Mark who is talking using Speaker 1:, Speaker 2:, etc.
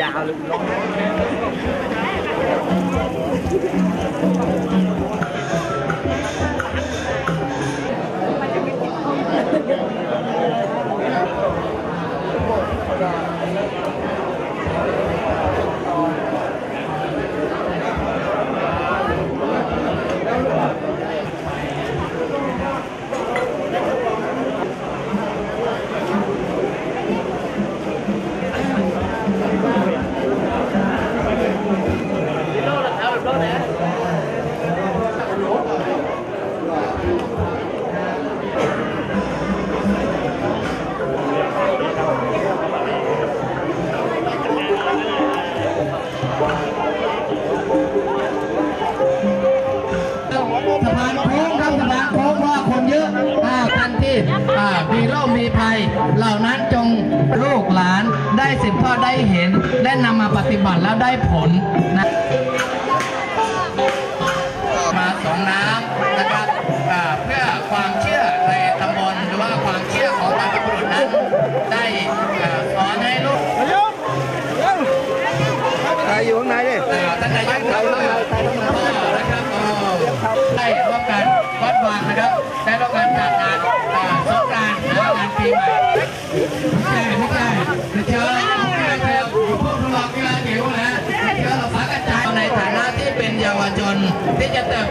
Speaker 1: ยาวเลยร้อง สะพานโค้งครับสะพานโค้งว่าคนเยอะถ้าท่นที่มีร่มีภัย เหล่านั้นจงลูกหลานได้สิบทอดได้เห็น ได้นำมาปฏิบัติแล้วได้ผลนะมาสองน้ำนะครับเพื่อความเชื่อในตำบลหรือว่าความเชื่อของบรรพบุรุษนั้นได้สอนให้ลูก อยู่ข้างในดิท่านนายกครับนะครับก็ได้ร่วมกันวัดวางนะครับได้ร่วมกันจัดงานสงกรานต์นะงานปีใหม่ไม่ใช่ไม่ใช่เชิญเชิญพวกทุลอกกีฬาเกี่ยวนะเราฝากกระจายในฐานะที่เป็นเยาวชนที่จะเติบ